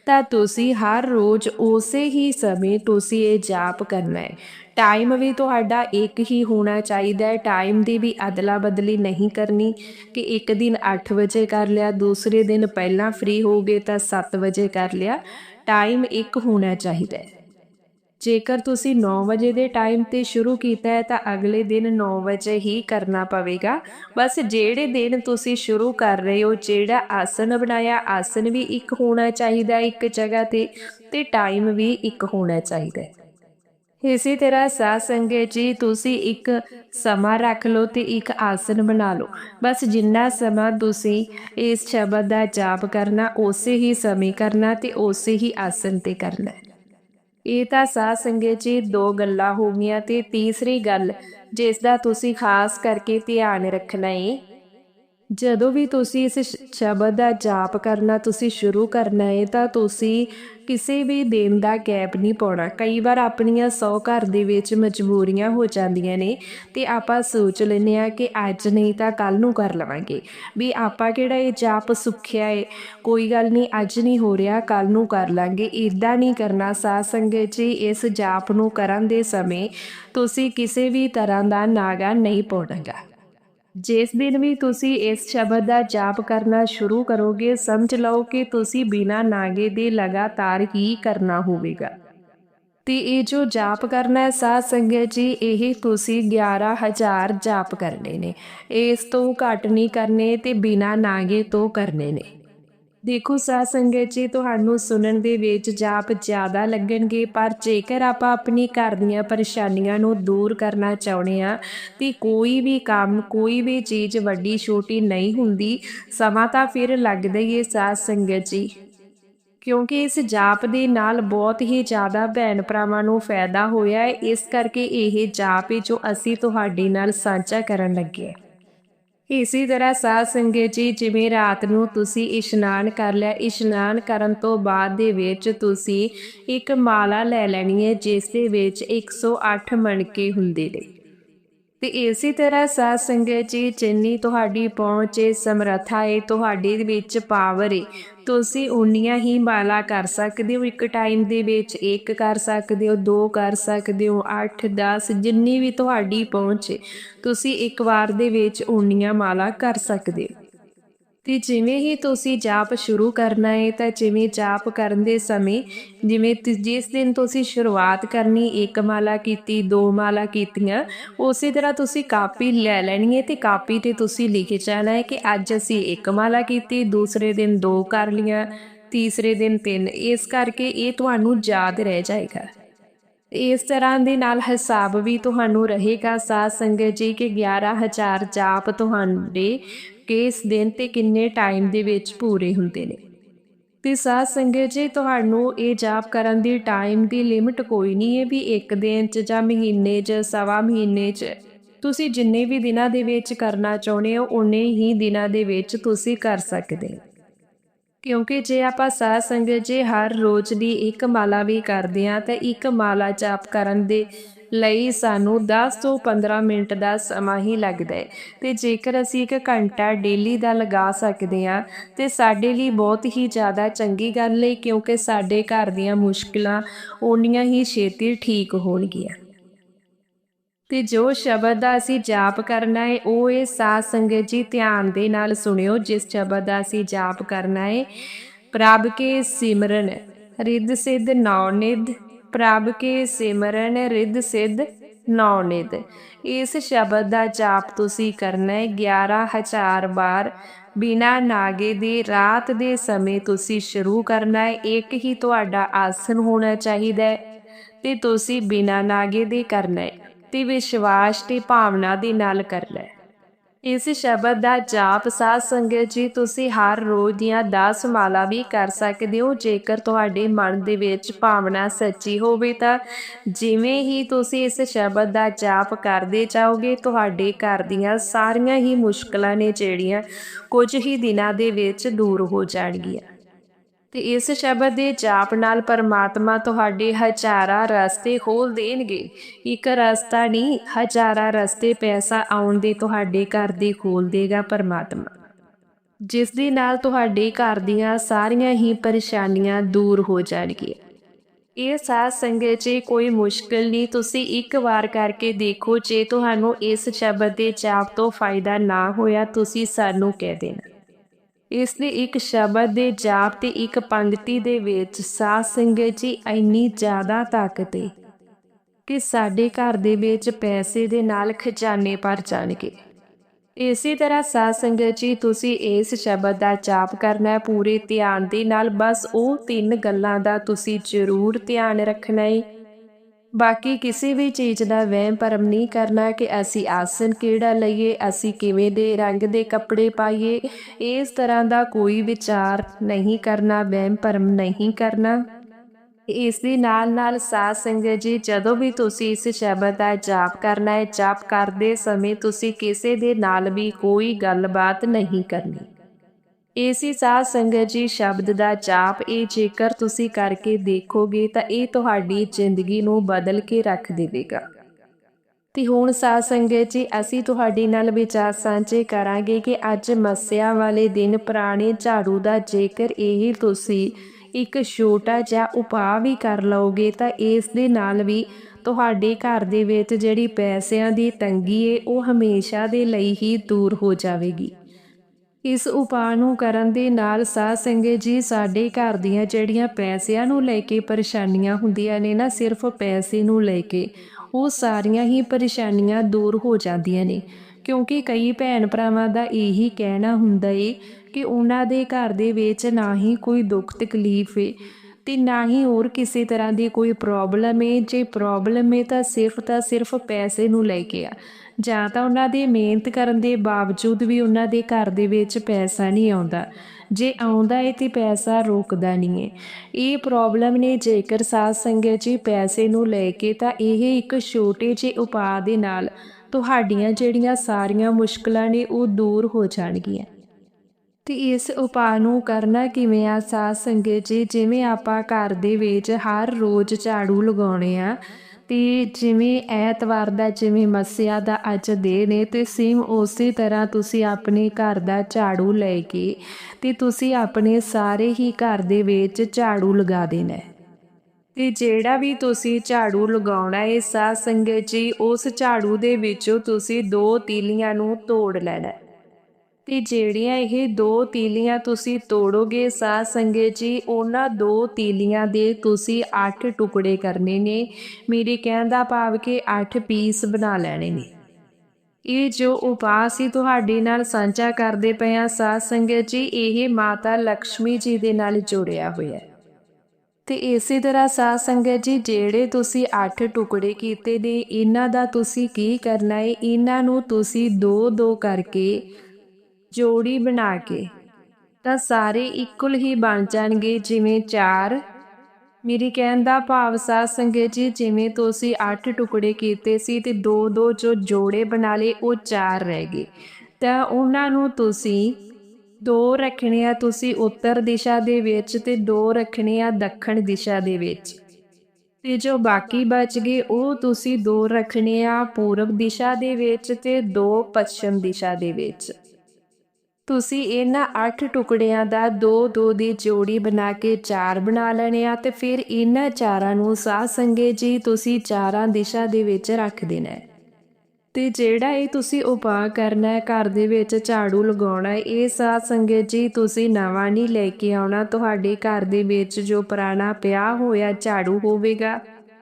Speaker 1: ਤਾਂ ਤੁਸੀਂ ਹਰ ਰੋਜ਼ ਉਸੇ ਹੀ ਸਮੇਂ ਤੁਸੀਂ ਇਹ ਜਾਪ ਕਰਨਾ ਹੈ। ਟਾਈਮ ਵੀ ਤੁਹਾਡਾ ਇੱਕ ਹੀ ਹੋਣਾ ਚਾਹੀਦਾ ਹੈ। ਟਾਈਮ ਦੀ ਵੀ ਅਦਲਾ ਬਦਲੀ ਨਹੀਂ ਕਰਨੀ ਕਿ ਇੱਕ ਦਿਨ 8 ਵਜੇ ਕਰ ਲਿਆ, ਦੂਸਰੇ ਦਿਨ ਪਹਿਲਾਂ ਫ੍ਰੀ ਹੋ ਗਏ ਤਾਂ 7 ਵਜੇ ਕਰ ਲਿਆ। ਟਾਈਮ ਇੱਕ ਹੋਣਾ ਚਾਹੀਦਾ ਹੈ। ਜੇਕਰ ਤੁਸੀਂ 9 ਵਜੇ ਦੇ ਟਾਈਮ ਤੇ ਸ਼ੁਰੂ ਕੀਤਾ ਹੈ, ਤਾਂ ਅਗਲੇ ਦਿਨ 9 ਵਜੇ ਹੀ ਕਰਨਾ ਪਵੇਗਾ। ਬਸ ਜਿਹੜੇ ਦਿਨ ਤੁਸੀਂ ਸ਼ੁਰੂ ਕਰ ਰਹੇ ਹੋ, ਜਿਹੜਾ ਆਸਨ ਬਣਾਇਆ, ਆਸਨ ਵੀ ਇੱਕ ਹੋਣਾ ਚਾਹੀਦਾ ਇੱਕ ਜਗ੍ਹਾ ਤੇ ਤੇ ਟਾਈਮ ਵੀ ਇੱਕ ਹੋਣਾ ਚਾਹੀਦਾ ਇਸੇ ਤਰ੍ਹਾਂ ਸਾਧ ਸੰਗਤ ਜੀ, ਤੁਸੀਂ ਇੱਕ ਸਮਾਂ ਰੱਖ ਲਓ ਤੇ ਇੱਕ ਆਸਨ ਬਣਾ ਲਓ। ਬਸ ਜਿੰਨਾ ਸਮਾਂ ਤੁਸੀਂ ਇਸ ਸ਼ਬਦ ਦਾ ਜਾਪ ਕਰਨਾ, ਉਸੇ ਹੀ ਸਮੇਂ ਕਰਨਾ ਤੇ ਉਸੇ ਹੀ ਆਸਨ ਤੇ ਕਰਨਾ ਇਹ ਤਾਂ ਸਾਧ ਸੰਗਤ ਜੀ ਦੋ ਗੱਲਾਂ ਹੋ ਗਈਆਂ ਤੇ ਤੀਸਰੀ ਗੱਲ, ਜਿਸ ਦਾ ਤੁਸੀਂ ਖਾਸ ਕਰਕੇ ਧਿਆਨ ਰੱਖਣਾ ਏ ਜਦੋਂ ਵੀ ਤੁਸੀਂ ਇਸ ਸ਼ਬਦ ਦਾ ਜਾਪ ਕਰਨਾ ਤੁਸੀਂ ਸ਼ੁਰੂ ਕਰਨਾ ਹੈ ਤਾਂ ਤੁਸੀਂ ਕਿਸੇ ਵੀ ਦਿਨ ਦਾ ਗੈਪ ਨਹੀਂ ਪਾਉਣਾ। ਕਈ ਵਾਰ ਆਪਣੀਆਂ ਸੌ ਘਰ ਦੇ ਵਿੱਚ ਮਜਬੂਰੀਆਂ ਹੋ ਜਾਂਦੀਆਂ ਨੇ ਤੇ ਆਪਾਂ ਸੋਚ ਲੈਨੇ ਆ ਕਿ ਅੱਜ ਨਹੀਂ ਤਾਂ ਕੱਲ ਨੂੰ ਕਰ ਲਵਾਂਗੇ। ਵੀ ਆਪਾਂ ਕਿਹੜਾ ਇਹ ਜਾਪ ਸੁੱਖਿਆ ਏ? ਕੋਈ ਗੱਲ ਨਹੀਂ, ਅੱਜ ਨਹੀਂ ਹੋ ਰਿਹਾ ਕੱਲ ਨੂੰ ਕਰ ਲਾਂਗੇ। ਇਦਾਂ ਨਹੀਂ ਕਰਨਾ। ਸਾਧ ਸੰਗਤ ਜੀ, ਇਸ ਜਾਪ ਨੂੰ ਕਰਨ ਦੇ ਸਮੇਂ ਤੁਸੀਂ ਕਿਸੇ ਵੀ ਤਰ੍ਹਾਂ ਦਾ ਨਾਗਾ ਨਹੀਂ ਪਾਉਣਾਗਾ। ਜਿਸ ਦਿਨ ਵੀ ਤੁਸੀਂ ਇਸ ਸ਼ਬਦ ਦਾ ਜਾਪ ਕਰਨਾ ਸ਼ੁਰੂ ਕਰੋਗੇ, ਸਮਝ ਲਓ ਕਿ ਤੁਸੀਂ ਬਿਨਾ ਨਾਗੇ ਦੇ ਲਗਾਤਾਰ ਹੀ ਕਰਨਾ ਹੋਵੇਗਾ। ਤੇ ਇਹ ਜੋ ਜਾਪ ਕਰਨਾ ਹੈ, ਸਾਧ ਸੰਗਤ ਜੀ, ਇਹ ਤੁਸੀਂ 11000 ਜਾਪ ਕਰਨੇ ਨੇ। ਇਸ ਤੋਂ ਘੱਟ ਨਹੀਂ ਕਰਨੇ ਤੇ ਬਿਨਾ ਨਾਗੇ ਤੋਂ ਕਰਨੇ ਨੇ। ਦੇਖੋ ਸਾਧ ਸੰਗਤ ਜੀ, ਤੁਹਾਨੂੰ ਸੁਣਨ ਦੇ ਵਿੱਚ ਜਾਪ ਜ਼ਿਆਦਾ ਲੱਗਣਗੇ, ਪਰ ਜੇਕਰ ਆਪਾਂ ਆਪਣੀ ਘਰ ਦੀਆਂ ਪਰੇਸ਼ਾਨੀਆਂ ਨੂੰ ਦੂਰ ਕਰਨਾ ਚਾਹੁੰਦੇ ਆ ਤੇ ਕੋਈ ਵੀ ਕੰਮ, ਕੋਈ ਵੀ ਚੀਜ਼ ਵੱਡੀ ਛੋਟੀ ਨਹੀਂ ਹੁੰਦੀ, ਸਮਾਂ ਤਾਂ ਫਿਰ ਲੱਗਦਾ ਹੀ ਹੈ ਸਾਧ ਸੰਗਤ ਜੀ। ਕਿਉਂਕਿ ਇਸ ਜਾਪ ਦੇ ਨਾਲ ਬਹੁਤ ਹੀ ਜ਼ਿਆਦਾ ਭੈਣ ਭਰਾਵਾਂ ਨੂੰ ਫਾਇਦਾ ਹੋਇਆ ਹੈ, ਇਸ ਕਰਕੇ ਇਹ ਜਾਪ ਹੈ ਜੋ ਅਸੀਂ ਤੁਹਾਡੇ ਨਾਲ ਸਾਂਝਾ ਕਰਨ ਲੱਗੇ ਹਾਂ। ਇਸੇ ਤਰ੍ਹਾਂ ਸਾਧ ਸੰਗਤ ਜੀ, ਜਿਵੇਂ ਰਾਤ ਨੂੰ ਤੁਸੀਂ ਇਸ਼ਨਾਨ ਕਰ ਲਿਆ, ਇਸ਼ਨਾਨ ਕਰਨ ਤੋਂ ਬਾਅਦ ਦੇ ਵਿੱਚ ਤੁਸੀਂ ਇੱਕ ਮਾਲਾ ਲੈ ਲੈਣੀ ਹੈ, ਜਿਸ ਦੇ ਵਿੱਚ 108 ਮਣਕੇ ਹੁੰਦੇ ਨੇ। ਤੇ ਇਸੇ ਤਰ੍ਹਾਂ ਸਾਧ ਸੰਗਤ ਜੀ, ਜਿੰਨੀ ਤੁਹਾਡੀ ਪਹੁੰਚੇ ਸਮਰੱਥਾ ਹੈ ਤੁਹਾਡੇ ਵਿੱਚ ਪਾਵਰ ਹੈ ਤੁਸੀਂ ਉਨੀਆਂ ਹੀ ਮਾਲਾ ਕਰ ਸਕਦੇ ਹੋ। ਇੱਕ ਟਾਈਮ ਦੇ ਵਿੱਚ ਇੱਕ ਕਰ ਸਕਦੇ ਹੋ, ਦੋ ਕਰ ਸਕਦੇ ਹੋ 8 10 ਜਿੰਨੀ ਵੀ ਤੁਹਾਡੀ ਪਹੁੰਚ ਤੁਸੀਂ ਇੱਕ ਵਾਰ ਦੇ ਵਿੱਚ ਉਨੀਆਂ ਮਾਲਾ ਕਰ ਸਕਦੇ ਹੋ। ਤੇ ਜਿਵੇਂ ਹੀ ਤੁਸੀਂ ਜਾਪ ਸ਼ੁਰੂ ਕਰਨਾ ਹੈ ਤਾਂ ਜਿਵੇਂ ਜਾਪ ਕਰਨ ਦੇ ਸਮੇਂ, ਜਿਵੇਂ ਜਿਸ ਦਿਨ ਤੁਸੀਂ ਸ਼ੁਰੂਆਤ ਕਰਨੀ, ਇੱਕ ਮਾਲਾ ਕੀਤੀ, ਦੋ ਮਾਲਾ ਕੀਤੀਆਂ, ਉਸੇ ਤਰ੍ਹਾਂ ਤੁਸੀਂ ਕਾਪੀ ਲੈ ਲੈਣੀ ਹੈ ਤੇ ਕਾਪੀ ਤੇ ਤੁਸੀਂ ਲਿਖ ਜਾਣਾ ਹੈ ਕਿ ਅੱਜ ਅਸੀਂ ਇੱਕ ਮਾਲਾ ਕੀਤੀ, ਦੂਸਰੇ ਦਿਨ ਦੋ ਕਰ ਲੀਆਂ ਤੀਸਰੇ ਦਿਨ ਤਿੰਨ। ਇਸ ਕਰਕੇ ਇਹ ਤੁਹਾਨੂੰ ਯਾਦ ਰਹਿ ਜਾਏਗਾ। ਇਸ ਤਰ੍ਹਾਂ ਦੇ ਨਾਲ ਹਿਸਾਬ ਵੀ ਤੁਹਾਨੂੰ ਰਹੇਗਾ। ਸਾਧ ਸੰਗਤ ਜੀ, ਕਿ 11000 ਜਾਪ ਤੁਹਾਡੇ ਕਿਸ ਦਿਨ ਤੇ ਕਿੰਨੇ ਟਾਈਮ ਦੇ ਵਿੱਚ ਪੂਰੇ ਹੁੰਦੇ ਨੇ। ਤੇ ਸਾਧ ਸੰਗਤ ਜੀ, ਤੁਹਾਨੂੰ ਇਹ ਜਾਪ ਕਰਨ ਦੀ ਟਾਈਮ ਦੀ ਲਿਮਿਟ ਕੋਈ ਨਹੀਂ ਹੈ ਵੀ ਇੱਕ ਦਿਨ 'ਚ ਜਾਂ ਮਹੀਨੇ 'ਚ, ਸਵਾ ਮਹੀਨੇ 'ਚ। ਤੁਸੀਂ ਜਿੰਨੇ ਵੀ ਦਿਨਾਂ ਦੇ ਵਿੱਚ ਕਰਨਾ ਚਾਹੁੰਦੇ ਹੋ ਉਨੇ ਹੀ ਦਿਨਾਂ ਦੇ ਵਿੱਚ ਤੁਸੀਂ ਕਰ ਸਕਦੇ ਹੋ। ਕਿਉਂਕਿ ਜੇ ਆਪਾਂ ਸਾਧ ਸੰਗਤ ਜੇ ਹਰ ਰੋਜ਼ ਦੀ ਇੱਕ ਮਾਲਾ ਵੀ ਕਰਦੇ ਆ ਤਾਂ ਇੱਕ ਮਾਲਾ ਜਾਪ ਕਰਨ ਦੇ ਲਈ ਸਾਨੂੰ 10 ਤੋਂ 15 ਮਿੰਟ ਦਾ ਸਮਾਂ ਹੀ ਲੱਗਦਾ ਹੈ। ਤੇ ਜੇਕਰ ਅਸੀਂ ਇੱਕ ਘੰਟਾ ਡੇਲੀ ਦਾ ਲਗਾ ਸਕਦੇ ਆ ਤੇ ਸਾਡੇ ਲਈ ਬਹੁਤ ਹੀ ਜ਼ਿਆਦਾ ਚੰਗੀ ਗੱਲ ਹੈ ਕਿਉਂਕਿ ਸਾਡੇ ਘਰ ਦੀਆਂ ਮੁਸ਼ਕਲਾਂ ਓਨੀਆਂ ਹੀ ਛੇਤੀ ਠੀਕ ਹੋਣਗੀਆਂ। ਤੇ ਜੋ ਸ਼ਬਦ ਦਾ ਅਸੀਂ ਜਾਪ ਕਰਨਾ ਹੈ ਉਹ ਇਹ ਸਾਧ ਸੰਗਤ ਜੀ ਧਿਆਨ ਦੇ ਨਾਲ ਸੁਣਿਓ, ਜਿਸ ਸ਼ਬਦ ਦਾ ਅਸੀਂ ਜਾਪ ਕਰਨਾ ਹੈ ਪ੍ਰਭ ਕੇ ਸਿਮਰਨ, ਰਿੱਧ ਸਿੱਧ ਨੌ ਨਿਧ, ਪ੍ਰਭ ਕੇ ਸਿਮਰਨ, ਰਿੱਧ ਸਿੱਧ ਨੌ ਨਿਧ। ਇਸ ਸ਼ਬਦ ਦਾ ਜਾਪ ਤੁਸੀਂ ਕਰਨਾ ਹੈ 11000 ਵਾਰ। ਬਿਨਾ ਨਾਗੇ ਦੇ, ਰਾਤ ਦੇ ਸਮੇਂ ਤੁਸੀਂ ਸ਼ੁਰੂ ਕਰਨਾ ਹੈ ਇੱਕ ਹੀ ਤੁਹਾਡਾ ਆਸਨ ਹੋਣਾ ਚਾਹੀਦਾ ਹੈ ਤੇ ਤੁਸੀਂ ਬਿਨਾ ਨਾਗੇ ਦੇ ਕਰਨਾ ਹੈ ਤੇ ਵਿਸ਼ਵਾਸ ਤੇ ਭਾਵਨਾ ਦੇ ਨਾਲ ਕਰ ਲੈ। ਇਸ ਸ਼ਬਦ ਦਾ ਜਾਪ ਸਾਧ ਸੰਗਤ ਜੀ, ਤੁਸੀਂ ਹਰ ਰੋਜ਼ ਦੀਆਂ 10 ਮਾਲਾ ਵੀ ਕਰ ਸਕਦੇ ਹੋ। ਜੇਕਰ ਤੁਹਾਡੇ ਮਨ ਦੇ ਵਿੱਚ ਭਾਵਨਾ ਸੱਚੀ ਹੋਵੇ ਤਾਂ ਜਿਵੇਂ ਹੀ ਤੁਸੀਂ ਇਸ ਸ਼ਬਦ ਦਾ ਜਾਪ ਕਰਦੇ ਜਾਓਗੇ, ਤੁਹਾਡੇ ਘਰ ਦੀਆਂ ਸਾਰੀਆਂ ਹੀ ਮੁਸ਼ਕਲਾਂ ਨੇ ਜਿਹੜੀਆਂ ਕੁਝ ਹੀ ਦਿਨਾਂ ਦੇ ਵਿੱਚ ਦੂਰ ਹੋ ਜਾਣਗੀਆਂ। ਤੇ ਇਸ ਸ਼ਬਦ ਦੇ ਜਾਪ ਨਾਲ ਪਰਮਾਤਮਾ ਤੁਹਾਡੇ ਹਜ਼ਾਰਾਂ ਰਸਤੇ ਖੋਲ ਦੇਣਗੇ। ਇੱਕ ਰਸਤਾ ਨਹੀਂ, ਹਜ਼ਾਰਾਂ ਰਸਤੇ ਪੈਸਾ ਆਉਣ ਦੇ ਤੁਹਾਡੇ ਘਰ ਦੇ ਖੋਲ ਦੇਗਾ ਪਰਮਾਤਮਾ। ਜਿਸ ਦੇ ਨਾਲ ਤੁਹਾਡੇ ਘਰ ਦੀਆਂ ਸਾਰੀਆਂ ਹੀ ਪਰੇਸ਼ਾਨੀਆਂ ਦੂਰ ਹੋ ਜਾਣਗੀਆਂ। ਇਹ ਸਾਧ ਸੰਗਤ 'ਚ ਕੋਈ ਮੁਸ਼ਕਲ ਨਹੀਂ, ਤੁਸੀਂ ਇੱਕ ਵਾਰ ਕਰਕੇ ਦੇਖੋ, ਜੇ ਤੁਹਾਨੂੰ ਇਸ ਸ਼ਬਦ ਦੇ ਜਾਪ ਤੋਂ ਫਾਇਦਾ ਨਾ ਹੋਇਆ, ਤੁਸੀਂ ਸਾਨੂੰ ਕਹਿ ਦੇਣਾ। ਇਸ ਲਈ ਇੱਕ ਸ਼ਬਦ ਦੇ ਜਾਪ ਤੇ ਇੱਕ ਪੰਗਤੀ ਦੇ ਵਿੱਚ ਸਾਧ ਸੰਗਤ ਜੀ ਇੰਨੀ ਜ਼ਿਆਦਾ ਤਾਕਤ ਹੈ ਕਿ ਸਾਡੇ ਘਰ ਦੇ ਵਿੱਚ ਪੈਸੇ ਦੇ ਨਾਲ ਖਜ਼ਾਨੇ ਭਰ ਜਾਣਗੇ। ਇਸੇ ਤਰ੍ਹਾਂ ਸਾਧ ਸੰਗਤ ਜੀ, ਤੁਸੀਂ ਇਸ ਸ਼ਬਦ ਦਾ ਜਾਪ ਕਰਨਾ ਪੂਰੇ ਧਿਆਨ ਦੇ ਨਾਲ ਬਸ ਉਹ ਤਿੰਨ ਗੱਲਾਂ ਦਾ ਤੁਸੀਂ ਜ਼ਰੂਰ ਧਿਆਨ ਰੱਖਣਾ ਹੈ ਬਾਕੀ ਕਿਸੇ ਵੀ ਚੀਜ਼ ਦਾ ਵਹਿਮ ਭਰਮ ਨਹੀਂ ਕਰਨਾ ਕਿ ਅਸੀਂ ਆਸਨ ਕਿਹੜਾ ਲਈਏ, ਅਸੀਂ ਕਿਵੇਂ ਦੇ ਰੰਗ ਦੇ ਕੱਪੜੇ ਪਾਈਏ। ਇਸ ਤਰ੍ਹਾਂ ਦਾ ਕੋਈ ਵਿਚਾਰ ਨਹੀਂ ਕਰਨਾ, ਵਹਿਮ ਭਰਮ ਨਹੀਂ ਕਰਨਾ। ਇਸ ਦੇ ਨਾਲ ਨਾਲ ਸਾਧ ਸੰਗਤ ਜੀ, ਜਦੋਂ ਵੀ ਤੁਸੀਂ ਇਸ ਸ਼ਬਦ ਦਾ ਜਾਪ ਕਰਨਾ ਹੈ, ਜਾਪ ਕਰਦੇ ਸਮੇਂ ਤੁਸੀਂ ਕਿਸੇ ਦੇ ਨਾਲ ਵੀ ਕੋਈ ਗੱਲਬਾਤ ਨਹੀਂ ਕਰਨੀ। ਏਸੀ ਸਾਧ ਸੰਗਤ ਜੀ ਸ਼ਬਦ ਦਾ ਜਾਪ ਇਹ ਜੇਕਰ ਤੁਸੀਂ ਕਰਕੇ ਦੇਖੋਗੇ ਤਾਂ ਇਹ ਤੁਹਾਡੀ ਜ਼ਿੰਦਗੀ ਨੂੰ ਬਦਲ ਕੇ ਰੱਖ ਦੇਵੇਗਾ। ਤੇ ਹੁਣ ਸਾਧ ਸੰਗਤ ਜੀ, ਅਸੀਂ ਤੁਹਾਡੇ ਨਾਲ ਵਿਚਾਰ ਸਾਂਝੇ ਕਰਾਂਗੇ ਕਿ ਅੱਜ ਮੱਸਿਆ ਵਾਲੇ ਦਿਨ ਪੁਰਾਣੇ ਝਾੜੂ ਦਾ ਜੇਕਰ ਇਹ ਤੁਸੀਂ ਇੱਕ ਛੋਟਾ ਜਿਹਾ ਉਪਾਅ ਵੀ ਕਰ ਲਓਗੇ ਤਾਂ ਇਸ ਦੇ ਨਾਲ ਵੀ ਤੁਹਾਡੇ ਘਰ ਦੇ ਵਿੱਚ ਜਿਹੜੀ ਪੈਸਿਆਂ ਦੀ ਤੰਗੀ ਏ, ਉਹ ਹਮੇਸ਼ਾ ਦੇ ਲਈ ਹੀ ਦੂਰ ਹੋ ਜਾਵੇਗੀ। ਇਸ ਉਪਾਅ ਨੂੰ ਕਰਨ ਦੇ ਨਾਲ ਸਾਧ ਸੰਗਤ ਜੀ ਸਾਡੇ ਘਰ ਦੀਆਂ ਜਿਹੜੀਆਂ ਪੈਸਿਆਂ ਨੂੰ ਲੈ ਕੇ ਪਰੇਸ਼ਾਨੀਆਂ ਹੁੰਦੀਆਂ ਨੇ ਨਾ, ਸਿਰਫ ਪੈਸੇ ਨੂੰ ਲੈ ਕੇ, ਉਹ ਸਾਰੀਆਂ ਹੀ ਪਰੇਸ਼ਾਨੀਆਂ ਦੂਰ ਹੋ ਜਾਂਦੀਆਂ ਨੇ। ਕਿਉਂਕਿ ਕਈ ਭੈਣ ਭਰਾਵਾਂ ਦਾ ਇਹੀ ਕਹਿਣਾ ਹੁੰਦਾ ਏ ਕਿ ਉਹਨਾਂ ਦੇ ਘਰ ਦੇ ਵਿੱਚ ਨਾ ਹੀ ਕੋਈ ਦੁੱਖ ਤਕਲੀਫ ਏ। ਤੇ ਨਾ ਹੀ ਹੋਰ ਕਿਸੇ ਤਰ੍ਹਾਂ ਦੀ ਕੋਈ ਪ੍ਰੋਬਲਮ ਹੈ ਜੇ ਪ੍ਰੋਬਲਮ ਹੈ ਤਾਂ ਸਿਰਫ ਤਾਂ ਸਿਰਫ ਪੈਸੇ ਨੂੰ ਲੈ ਕੇ ਆ। ਜਾਂ ਤਾਂ ਉਹਨਾਂ ਦੀ ਮਿਹਨਤ ਕਰਨ ਦੇ ਬਾਵਜੂਦ ਵੀ ਉਹਨਾਂ ਦੇ ਘਰ ਦੇ ਵਿੱਚ ਪੈਸਾ ਨਹੀਂ ਆਉਂਦਾ। ਜੇ ਆਉਂਦਾ ਹੈ ਤੇ ਪੈਸਾ ਰੋਕਦਾ ਨਹੀਂ ਹੈ ਇਹ ਪ੍ਰੋਬਲਮ ਨੇ ਜੇਕਰ ਸਾਧ ਸੰਗਤ ਜੀ ਪੈਸੇ ਨੂੰ ਲੈ ਕੇ ਤਾਂ ਇਹ ਇੱਕ ਛੋਟੇ ਜਿਹੇ ਉਪਾਅ ਦੇ ਨਾਲ ਤੁਹਾਡੀਆਂ ਜਿਹੜੀਆਂ ਸਾਰੀਆਂ ਮੁਸ਼ਕਲਾਂ ਨੇ ਉਹ ਦੂਰ ਹੋ ਜਾਣਗੀਆਂ। ਤੇ ਇਸ ਉਪਾਅ ਨੂੰ ਕਰਨਾ ਕਿਵੇਂ ਆ? ਸਾਧ ਸੰਗਤ ਜੀ, ਜਿਵੇਂ ਆਪਾਂ ਘਰ ਦੇ ਵਿੱਚ ਹਰ ਰੋਜ਼ ਝਾੜੂ ਲਗਾਉਣੇ ਆ, ਤੇ ਜਿਵੇਂ ਐਤਵਾਰ ਦਾ, ਜਿਵੇਂ ਮੱਸਿਆ ਦਾ ਅੱਜ ਦੇ ਨੇ ਤੇ ਸੇਮ ਉਸੇ ਤਰ੍ਹਾਂ ਤੁਸੀਂ ਆਪਣੇ ਘਰ ਦਾ ਝਾੜੂ ਲੈ ਕੇ ਤੇ ਤੁਸੀਂ ਆਪਣੇ ਸਾਰੇ ਹੀ ਘਰ ਦੇ ਵਿੱਚ ਝਾੜੂ ਲਗਾ ਦੇਣਾ। ਹੈ ਤੇ ਜਿਹੜਾ ਵੀ ਤੁਸੀਂ ਝਾੜੂ ਲਗਾਉਣਾ ਹੈ ਸਾਧ ਸੰਗਤ ਜੀ, ਉਸ ਝਾੜੂ ਦੇ ਵਿੱਚੋਂ ਤੁਸੀਂ ਦੋ ਤੀਲੀਆਂ ਨੂੰ ਤੋੜ ਲੈਣਾ। ਤੇ ਜਿਹੜੀਆਂ ਇਹ ਦੋ ਤੀਲੀਆਂ ਤੁਸੀਂ ਤੋੜੋਗੇ ਸਾਧ ਸੰਗਤ ਜੀ, ਉਹਨਾਂ ਦੋ ਤੀਲੀਆਂ ਦੇ ਤੁਸੀਂ 8 ਟੁਕੜੇ ਕਰਨੇ ਨੇ। ਮੇਰੇ ਕਹਿਣ ਦਾ ਭਾਵ ਕਿ 8 ਪੀਸ ਬਣਾ ਲੈਣੇ ਨੇ। ਇਹ ਜੋ ਉਪਾਅ ਸੀ ਤੁਹਾਡੇ ਨਾਲ ਸਾਂਝਾ ਕਰਦੇ ਪਏ ਆ ਸਾਧ ਸੰਗਤ ਜੀ, ਇਹ ਮਾਤਾ ਲక్ష్ਮੀ ਜੀ ਦੇ ਨਾਲ ਜੁੜਿਆ ਹੋਇਆ ਹੈ। ਤੇ ਇਸੇ ਤਰ੍ਹਾਂ ਸਾਧ ਸੰਗਤ ਜੀ, ਜਿਹੜੇ ਤੁਸੀਂ 8 ਟੁਕੜੇ ਕੀਤੇ ਨੇ, ਇਹਨਾਂ ਦਾ ਤੁਸੀਂ ਕੀ ਕਰਨਾ ਹੈ? ਇਹਨਾਂ ਨੂੰ ਤੁਸੀਂ ਦੋ ਦੋ ਕਰਕੇ ਜੋੜੀ ਬਣਾ ਕੇ, ਤਾਂ ਸਾਰੇ ਇਕੁਲ ਹੀ ਬਣ ਜਾਣਗੇ ਜਿਵੇਂ ਚਾਰ। ਮੇਰੀ ਕਹਿਣ ਦਾ ਭਾਵ ਸਾ ਸੰਗਤ ਜੀ, ਜਿਵੇਂ ਤੁਸੀਂ 8 ਟੁਕੜੇ ਕੀਤੇ ਸੀ ਤੇ ਦੋ ਦੋ ਜੋ ਜੋੜੇ ਬਣਾ ਲਏ, ਉਹ ਚਾਰ ਰਹਿ ਗਏ। ਤਾਂ ਉਹਨਾਂ ਨੂੰ ਤੁਸੀਂ ਦੋ ਰੱਖਣੇ ਆ ਤੁਸੀਂ ਉੱਤਰ ਦਿਸ਼ਾ ਦੇ ਵਿੱਚ ਤੇ ਦੋ ਰੱਖਣੇ ਆ ਦੱਖਣ ਦਿਸ਼ਾ ਦੇ ਵਿੱਚ। ਤੇ ਜੋ ਬਾਕੀ ਬਚ ਗਏ, ਉਹ ਤੁਸੀਂ ਦੋ ਰੱਖਣੇ ਆ ਪੂਰਬ ਦਿਸ਼ਾ ਦੇ ਵਿੱਚ ਤੇ ਦੋ ਪੱਛਮ ਦਿਸ਼ਾ ਦੇ ਵਿੱਚ। ਤੁਸੀਂ ਇਹਨਾਂ 8 ਟੁਕੜਿਆਂ ਦਾ 2-2 ਦੀ ਜੋੜੀ ਬਣਾ ਕੇ ਚਾਰ ਬਣਾ ਲੈਣੇ ਆ ਤੇ ਫਿਰ ਇਹਨਾਂ ਚਾਰਾਂ ਨੂੰ ਸਾਹ ਸੰਗੇ ਜੀ ਤੁਸੀਂ ਚਾਰਾਂ ਦਿਸ਼ਾ ਦੇ ਵਿੱਚ ਰੱਖ ਦੇਣਾ ਹੈ। ਤੇ ਜਿਹੜਾ ਇਹ ਤੁਸੀਂ ਉਪਾਅ ਕਰਨਾ ਹੈ, ਘਰ ਦੇ ਵਿੱਚ ਝਾੜੂ ਲਗਾਉਣਾ ਹੈ, ਇਹ ਸਾਧ ਸੰਗਤ ਜੀ ਤੁਸੀਂ ਨਵਾਂ ਨਹੀਂ ਲੈ ਕੇ ਆਉਣਾ। ਤੁਹਾਡੇ ਘਰ ਦੇ ਵਿੱਚ ਜੋ ਪੁਰਾਣਾ ਪਿਆ ਹੋਇਆ ਝਾੜੂ ਹੋਵੇਗਾ,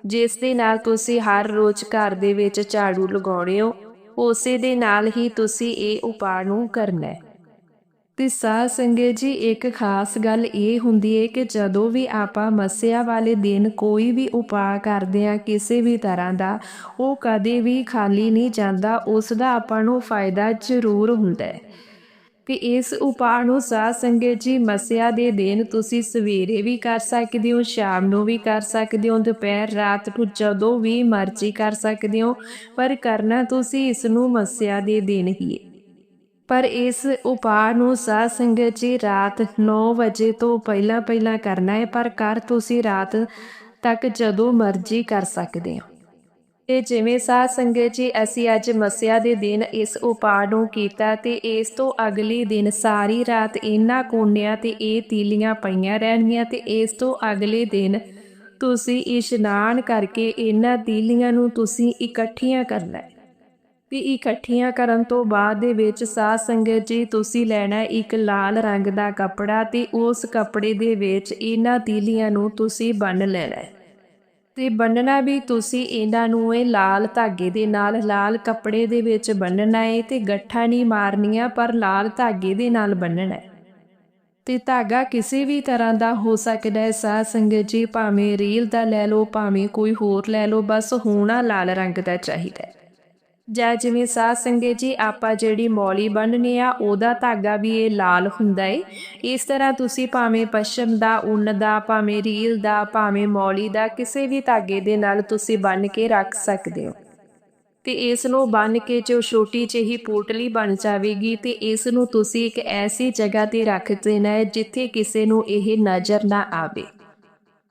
Speaker 1: ਜਿਸ ਦੇ ਨਾਲ ਤੁਸੀਂ ਹਰ ਰੋਜ਼ ਘਰ ਦੇ ਵਿੱਚ ਝਾੜੂ ਲਗਾਉਣੇ ਹੋ, ਉਸੇ ਦੇ ਨਾਲ ਹੀ ਤੁਸੀਂ ਇਹ ਉਪਾਅ ਨੂੰ ਕਰਨਾ ਹੈ। ਤੇ ਸਾਧ ਸੰਗਤ ਜੀ, ਇੱਕ ਖਾਸ ਗੱਲ ਇਹ ਹੁੰਦੀ ਹੈ ਕਿ ਜਦੋਂ ਵੀ ਆਪਾਂ ਮੱਸਿਆ ਵਾਲੇ ਦਿਨ ਕੋਈ ਵੀ ਉਪਾਅ ਕਰਦੇ ਆ ਕਿਸੇ ਵੀ ਤਰ੍ਹਾਂ ਦਾ, ਉਹ ਕਦੇ ਵੀ ਖਾਲੀ ਨਹੀਂ ਜਾਂਦਾ ਉਸ ਦਾ ਆਪਾਂ ਨੂੰ ਫਾਇਦਾ ਜ਼ਰੂਰ ਹੁੰਦਾ ਹੈ ਕਿ ਇਸ ਉਪਾਅ ਨੂੰ ਸਾਧ ਸੰਗਤ ਜੀ, ਮੱਸਿਆ ਦੇ ਦਿਨ ਤੁਸੀਂ ਸਵੇਰੇ ਵੀ ਕਰ ਸਕਦੇ ਹੋ, ਸ਼ਾਮ ਨੂੰ ਵੀ ਕਰ ਸਕਦੇ ਹੋ, ਦੁਪਹਿਰ, ਰਾਤ ਨੂੰ ਜਦੋਂ ਵੀ ਮਰਜ਼ੀ ਕਰ ਸਕਦੇ ਹੋ, ਪਰ ਕਰਨਾ ਤੁਸੀਂ ਇਸ ਨੂੰ ਮੱਸਿਆ ਦੇ ਦਿਨ ਹੀ ਹੈ ਪਰ ਇਸ ਉਪਾਅ ਨੂੰ ਸਾਧ ਸੰਗਤ ਜੀ ਰਾਤ 9 ਵਜੇ ਤੋਂ ਪਹਿਲਾਂ ਪਹਿਲਾਂ ਕਰਨਾ ਹੈ, ਪਰ ਕਰ ਤੁਸੀਂ ਰਾਤ ਤੱਕ ਜਦੋਂ ਮਰਜ਼ੀ ਕਰ ਸਕਦੇ ਹੋ। ਤੇ ਜਿਵੇਂ ਸਾਧ ਸੰਗਤ ਜੀ ਅਸੀਂ ਅੱਜ ਮਸਿਆ ਦੇ ਦਿਨ ਇਸ ਉਪਾਅ ਨੂੰ ਕੀਤਾ ਤੇ ਇਸ ਤੋਂ ਅਗਲੇ ਦਿਨ ਸਾਰੀ ਰਾਤ ਇਹਨਾਂ ਕੋਨਿਆਂ ਤੇ ਇਹ ਤੀਲੀਆਂ ਪਈਆਂ ਰਹਿਣਗੀਆਂ ਤੇ ਇਸ ਤੋਂ ਅਗਲੇ ਦਿਨ ਤੁਸੀਂ ਇਸ਼ਨਾਨ ਕਰਕੇ ਇਹਨਾਂ ਤੀਲੀਆਂ ਨੂੰ ਤੁਸੀਂ ਇਕੱਠੀਆਂ ਕਰਨਾ ਹੈ। ਤੇ ਇਕੱਠੀਆਂ ਕਰਨ ਤੋਂ ਬਾਅਦ ਦੇ ਵਿੱਚ ਸਾਧ ਸੰਗਤ ਜੀ, ਤੁਸੀਂ ਲੈਣਾ ਇੱਕ ਲਾਲ ਰੰਗ ਦਾ ਕੱਪੜਾ ਤੇ ਉਸ ਕੱਪੜੇ ਦੇ ਵਿੱਚ ਇਹਨਾਂ ਤੀਲੀਆਂ ਨੂੰ ਤੁਸੀਂ ਬੰਨ ਲੈਣਾ। ਹੈ ਤੇ ਬੰਨਣਾ ਵੀ ਤੁਸੀਂ ਇਹਨਾਂ ਨੂੰ ਇਹ ਲਾਲ ਧਾਗੇ ਦੇ ਨਾਲ, ਲਾਲ ਕੱਪੜੇ ਦੇ ਵਿੱਚ ਬੰਨਣਾ ਹੈ ਤੇ ਗੱਠਾਂ ਨਹੀਂ ਮਾਰਨੀਆਂ, ਪਰ ਲਾਲ ਧਾਗੇ ਦੇ ਨਾਲ ਬੰਨਣਾ ਹੈ ਤੇ ਧਾਗਾ ਕਿਸੇ ਵੀ ਤਰ੍ਹਾਂ ਦਾ ਹੋ ਸਕਦਾ ਹੈ, ਸਾਧ ਸੰਗਤ ਜੀ, ਭਾਵੇਂ ਰੀਲ ਦਾ ਲੈ ਲਓ, ਭਾਵੇਂ ਕੋਈ ਹੋਰ ਲੈ ਲਓ, ਬਸ ਹੋਣਾ ਲਾਲ ਰੰਗ ਦਾ ਚਾਹੀਦਾ ਹੈ। ਜਾਂ ਜਿਵੇਂ ਸਾਧ ਸੰਗਤ ਜੀ, ਆਪਾਂ ਜਿਹੜੀ ਮੌਲੀ ਬੰਨ੍ਹਨੀ ਆ, ਉਹਦਾ ਧਾਗਾ ਵੀ ਇਹ ਲਾਲ ਹੁੰਦਾ ਏ। ਇਸ ਤਰ੍ਹਾਂ ਤੁਸੀਂ ਭਾਵੇਂ ਪਸ਼ਮ ਦਾ, ਉੱਨ ਦਾ, ਭਾਵੇਂ ਰੀਲ ਦਾ, ਭਾਵੇਂ ਮੌਲੀ ਦਾ, ਕਿਸੇ ਵੀ ਧਾਗੇ ਦੇ ਨਾਲ ਤੁਸੀਂ ਬੰਨ ਕੇ ਰੱਖ ਸਕਦੇ ਹੋ। ਤੇ ਇਸ ਨੂੰ ਬੰਨ ਕੇ ਜੋ ਛੋਟੀ ਜਿਹੀ ਪੋਟਲੀ ਬਣ ਜਾਵੇਗੀ ਤੇ ਇਸ ਨੂੰ ਤੁਸੀਂ ਇੱਕ ਐਸੀ ਜਗ੍ਹਾ ਤੇ ਰੱਖ ਦੇਣਾ ਹੈ ਜਿੱਥੇ ਕਿਸੇ ਨੂੰ ਇਹ ਨਜ਼ਰ ਨਾ ਆਵੇ।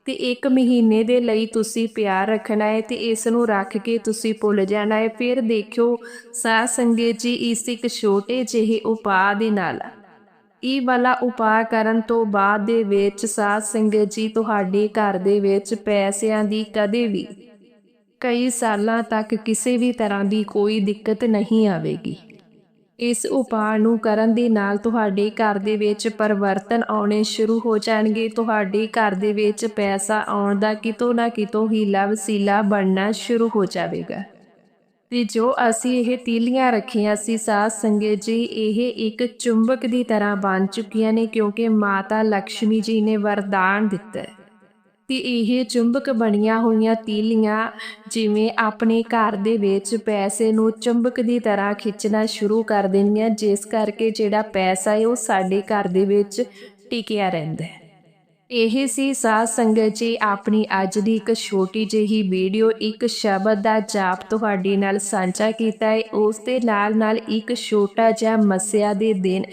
Speaker 1: ਤੇ ਇੱਕ ਮਹੀਨੇ ਦੇ ਲਈ ਤੁਸੀਂ ਪਿਆਰ ਰੱਖਣਾ ਹੈ ਤੇ ਇਸ ਨੂੰ ਰੱਖ ਕੇ ਤੁਸੀਂ ਭੁੱਲ ਜਾਣਾ ਹੈ। ਫਿਰ ਦੇਖਿਓ, ਸਾਧ ਸੰਗਤ ਜੀ, ਇਸ ਇੱਕ ਛੋਟੇ ਜਿਹੇ ਉਪਾਅ ਦੇ ਨਾਲ। ਇਹ ਵਾਲਾ ਉਪਾਅ ਕਰਨ ਤੋਂ ਬਾਅਦ ਦੇ ਵਿੱਚ ਸਾਧ ਸੰਗਤ ਜੀ, ਤੁਹਾਡੇ ਘਰ ਦੇ ਵਿੱਚ ਪੈਸਿਆਂ ਦੀ ਕਦੇ ਵੀ ਕਈ ਸਾਲਾਂ ਤੱਕ ਕਿਸੇ ਵੀ ਤਰ੍ਹਾਂ ਦੀ ਕੋਈ ਦਿੱਕਤ ਨਹੀਂ ਆਵੇਗੀ। ਇਸ ਉਪਾਅ ਨੂੰ ਕਰਨ ਦੇ ਨਾਲ ਤੁਹਾਡੇ ਘਰ ਦੇ ਵਿੱਚ ਪਰਿਵਰਤਨ ਆਉਣੇ ਸ਼ੁਰੂ ਹੋ ਜਾਣਗੇ। ਤੁਹਾਡੇ ਘਰ ਦੇ ਵਿੱਚ ਪੈਸਾ ਆਉਣ ਦਾ ਕਿਤੋਂ ਨਾ ਕਿਤੋਂ ਹੀਲਾ ਵਸੀਲਾ ਬਣਨਾ ਸ਼ੁਰੂ ਹੋ ਜਾਵੇਗਾ। ਤੇ ਜੋ ਅਸੀਂ ਇਹ ਤੀਲੀਆਂ ਰੱਖੀਆਂ ਸੀ ਸਾਧ ਸੰਗਤ ਜੀ, ਇਹ ਇੱਕ ਚੁੰਬਕ ਦੀ ਤਰ੍ਹਾਂ ਬਣ ਚੁੱਕੀਆਂ ਨੇ ਕਿਉਂਕਿ ਮਾਤਾ ਲక్ష్ਮੀ ਜੀ ਨੇ ਵਰਦਾਨ ਦਿੱਤਾ। ਹੈ ਤੇ ਇਹ ਚੁੰਬਕ ਬਣੀਆਂ ਹੋਈਆਂ ਤੀਲੀਆਂ ਜਿਵੇਂ ਆਪਣੇ ਘਰ ਦੇ ਵਿੱਚ ਪੈਸੇ ਨੂੰ ਚੁੰਬਕ ਦੀ ਤਰ੍ਹਾਂ ਖਿੱਚਣਾ ਸ਼ੁਰੂ ਕਰ ਦਿੰਦੀਆਂ, ਜਿਸ ਕਰਕੇ ਜਿਹੜਾ ਪੈਸਾ ਹੈ ਉਹ ਸਾਡੇ ਘਰ ਦੇ ਵਿੱਚ ਟਿਕਿਆ ਰਹਿੰਦਾ ਹੈ। ਇਹ ਸੀ ਸਾਧ ਸੰਗਤ ਜੀ, ਆਪਣੀ ਅੱਜ ਦੀ ਇੱਕ ਛੋਟੀ ਜਿਹੀ ਵੀਡੀਓ, ਇੱਕ ਸ਼ਬਦ ਦਾ ਜਾਪ ਤੁਹਾਡੇ ਨਾਲ ਸਾਂਝਾ ਕੀਤਾ ਹੈ। ਉਸ ਦੇ ਨਾਲ ਨਾਲ ਇੱਕ ਛੋਟਾ ਜਿਹਾ ਮਸਿਆ ਦੇ ਦਿਨ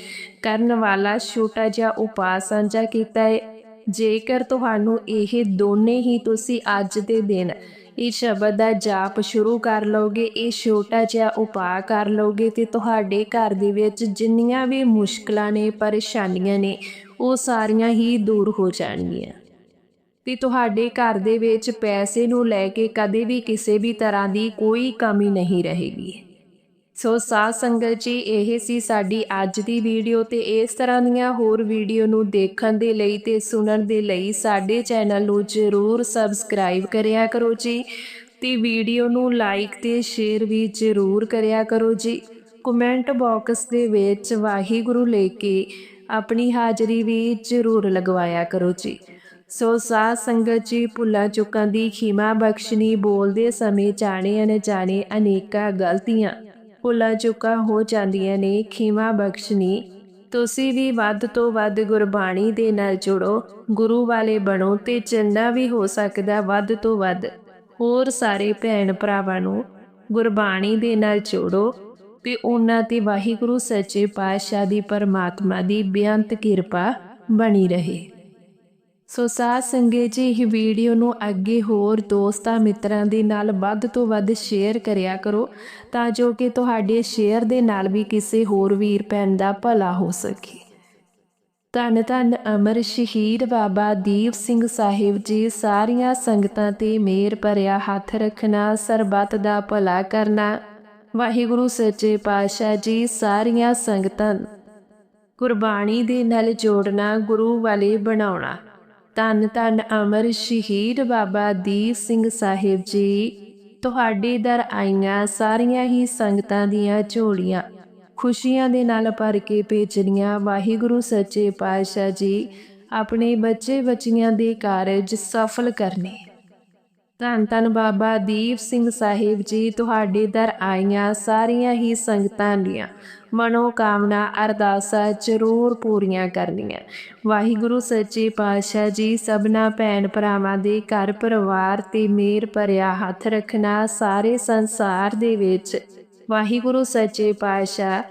Speaker 1: ਕਰਨ ਵਾਲਾ ਛੋਟਾ ਜਿਹਾ ਉਪਾਅ ਸਾਂਝਾ ਕੀਤਾ ਹੈ। ਜੇਕਰ ਤੁਹਾਨੂੰ ਇਹ ਦੋਨੇ ਹੀ ਤੁਸੀਂ ਅੱਜ ਦੇ ਦਿਨ ਇਹ ਸ਼ਬਦ ਦਾ ਜਾਪ ਸ਼ੁਰੂ ਕਰ ਲਓਗੇ, ਇਹ ਛੋਟਾ ਜਿਹਾ ਉਪਾਅ ਕਰ ਲਓਗੇ ਤੇ ਤੁਹਾਡੇ ਘਰ ਦੇ ਵਿੱਚ ਜਿੰਨੀਆਂ ਵੀ ਮੁਸ਼ਕਲਾਂ ਨੇ, ਪਰੇਸ਼ਾਨੀਆਂ ਨੇ, ਉਹ ਸਾਰੀਆਂ ਹੀ ਦੂਰ ਹੋ ਜਾਣਗੀਆਂ। ਤੇ ਤੁਹਾਡੇ ਘਰ ਦੇ ਵਿੱਚ ਪੈਸੇ ਨੂੰ ਲੈ ਕੇ ਕਦੇ ਵੀ ਕਿਸੇ ਵੀ ਤਰ੍ਹਾਂ ਦੀ ਕੋਈ ਕਮੀ ਨਹੀਂ ਰਹੇਗੀ। ਸੋ ਸਾਧ ਸੰਗਤ ਜੀ, ਇਹ ਸੀ ਸਾਡੀ ਅੱਜ ਦੀ ਵੀਡੀਓ ਤੇ ਇਸ ਤਰ੍ਹਾਂ ਦੀਆਂ ਹੋਰ ਵੀਡੀਓ ਨੂੰ ਦੇਖਣ ਦੇ ਲਈ ਤੇ ਸੁਣਨ ਦੇ ਲਈ ਸਾਡੇ ਚੈਨਲ ਨੂੰ ਜ਼ਰੂਰ ਸਬਸਕ੍ਰਾਈਬ ਕਰਿਆ ਕਰੋ ਜੀ ਤੇ ਵੀਡੀਓ ਨੂੰ ਲਾਈਕ ਤੇ ਸ਼ੇਅਰ ਵੀ ਜ਼ਰੂਰ ਕਰਿਆ ਕਰੋ ਜੀ। ਕਮੈਂਟ ਬਾਕਸ ਦੇ ਵਿੱਚ ਵਾਹਿਗੁਰੂ ਲੈ ਕੇ ਆਪਣੀ ਹਾਜ਼ਰੀ ਵੀ ਜ਼ਰੂਰ ਲਗਵਾਇਆ ਕਰੋ ਜੀ। ਸੋ ਸਾਧ ਸੰਗਤ ਜੀ, ਭੁੱਲਾਂ ਚੁੱਕਾਂ ਦੀ ਖਿਮਾ ਬਖਸ਼ਣੀ ਬੋਲਦੇ ਸਮੇਂ ਜਾਣੇ ਅਣਜਾਣੇ ਅਨੇਕਾਂ ਗਲਤੀਆਂ ਭੁੱਲਾਂ ਚੁੱਕਾ ਹੋ ਜਾਂਦੀਆਂ ਨੇ, ਖਿਮਾ ਬਖਸ਼ਨੀ। ਤੁਸੀਂ ਵੀ ਵੱਧ ਤੋਂ ਵੱਧ ਗੁਰਬਾਣੀ ਦੇ ਨਾਲ ਜੁੜੋ, ਗੁਰੂ ਵਾਲੇ ਬਣੋ ਤੇ ਚੰਗਾ ਵੀ ਹੋ ਸਕਦਾ ਵੱਧ ਤੋਂ ਵੱਧ। ਹੋਰ ਸਾਰੇ ਭੈਣ ਭਰਾਵਾਂ ਨੂੰ ਗੁਰਬਾਣੀ ਦੇ ਨਾਲ ਜੋੜੋ ਤੇ ਉਹਨਾਂ ਤੇ ਵਾਹਿਗੁਰੂ ਸੱਚੇ ਪਾਤਸ਼ਾਹ ਦੀ ਪਰਮਾਤਮਾ ਦੀ ਬੇਅੰਤ ਕਿਰਪਾ ਬਣੀ ਰਹੇ। ਸੋ ਸਾਧ ਸੰਗਤ ਜੀ, ਇਹ ਵੀਡੀਓ ਨੂੰ ਅੱਗੇ ਹੋਰ ਦੋਸਤਾਂ, ਮਿੱਤਰਾਂ ਦੇ ਨਾਲ ਵੱਧ ਤੋਂ ਵੱਧ ਸ਼ੇਅਰ ਕਰਿਆ ਕਰੋ ਤਾਂ ਜੋ ਕਿ ਤੁਹਾਡੇ ਸ਼ੇਅਰ ਦੇ ਨਾਲ ਵੀ ਕਿਸੇ ਹੋਰ ਵੀਰ ਭੈਣ ਦਾ ਭਲਾ ਹੋ ਸਕੇ। ਧੰਨ ਧੰਨ ਅਮਰ ਸ਼ਹੀਦ ਬਾਬਾ ਦੀਪ ਸਿੰਘ ਸਾਹਿਬ ਜੀ, ਸਾਰੀਆਂ ਸੰਗਤਾਂ ਤੇ ਮੇਰ ਭਰਿਆ ਹੱਥ ਰੱਖਣਾ, ਸਰਬੱਤ ਦਾ ਭਲਾ ਕਰਨਾ। ਵਾਹਿਗੁਰੂ, ਸੱਚੇ ਪਾਤਸ਼ਾਹ ਜੀ, ਸਾਰੀਆਂ ਸੰਗਤਾਂ ਗੁਰਬਾਣੀ ਦੇ ਨਾਲ ਜੋੜਨਾ, ਗੁਰੂ ਵਾਲੇ ਬਣਾਉਣਾ। ਧੰਨ ਧੰਨ ਅਮਰ ਸ਼ਹੀਦ ਬਾਬਾ ਦੀਪ ਸਿੰਘ ਸਾਹਿਬ ਜੀ। ਤੁਹਾਡੇ ਦਰ ਆਈਆਂ ਸਾਰੀਆਂ ਹੀ ਸੰਗਤਾਂ ਦੀਆਂ ਝੋਲੀਆਂ, ਖੁਸ਼ੀਆਂ ਦੇ ਨਾਲ ਭਰ ਕੇ ਭੇਜਣੀਆਂ ਵਾਹਿਗੁਰੂ ਸੱਚੇ ਪਾਤਸ਼ਾਹ ਜੀ, ਆਪਣੇ ਬੱਚੇ ਬੱਚੀਆਂ ਦੇ ਕਾਰਜ ਸਫਲ ਕਰਨੇ। ਧੰਨ ਧੰਨ ਬਾਬਾ ਦੀਪ ਸਿੰਘ ਸਾਹਿਬ ਜੀ, ਤੁਹਾਡੇ ਦਰ ਆਈਆਂ ਸਾਰੀਆਂ ਹੀ ਸੰਗਤਾਂ ਦੀਆਂ ਮਨੋ ਕਾਮਨਾ ਅਰਦਾਸਾਂ ਜ਼ਰੂਰ ਪੂਰੀਆਂ ਕਰਨੀਆਂ। ਵਾਹਿਗੁਰੂ, ਸੱਚੇ ਪਾਤਸ਼ਾਹ ਜੀ, ਸਭਨਾ ਭੈਣ ਭਰਾਵਾਂ ਦੇ ਘਰ ਪਰਿਵਾਰ ਤੇ ਮੇਰ ਭਰਿਆ ਹੱਥ ਰੱਖਣਾ ਸਾਰੇ ਸੰਸਾਰ ਦੇ ਵਿੱਚ ਵਾਹਿਗੁਰੂ, ਸੱਚੇ ਪਾਤਸ਼ਾਹ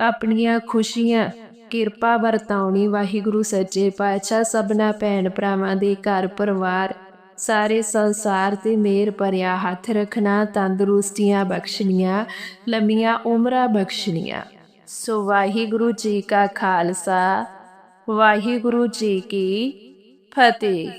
Speaker 1: ਆਪਣੀਆਂ ਖੁਸ਼ੀਆਂ, ਕਿਰਪਾ ਵਰਤਾਉਣੀ ਵਾਹਿਗੁਰੂ, ਸੱਚੇ ਪਾਤਸ਼ਾਹ, ਸਭਨਾ ਭੈਣ ਭਰਾਵਾਂ ਦੇ ਘਰ ਪਰਿਵਾਰ ਸਾਰੇ ਸੰਸਾਰ ਤੇ ਮੇਰ ਭਰਿਆ, ਹੱਥ ਰੱਖਣਾ, ਤੰਦਰੁਸਤੀਆਂ ਬਖਸ਼ਣੀਆਂ, ਲੰਮੀਆਂ ਉਮਰਾਂ ਬਖਸ਼ਣੀਆਂ। ਸੋ ਵਾਹਿਗੁਰੂ ਜੀ ਕਾ ਖਾਲਸਾ, ਵਾਹਿਗੁਰੂ ਜੀ ਕੀ ਫਤਿਹ।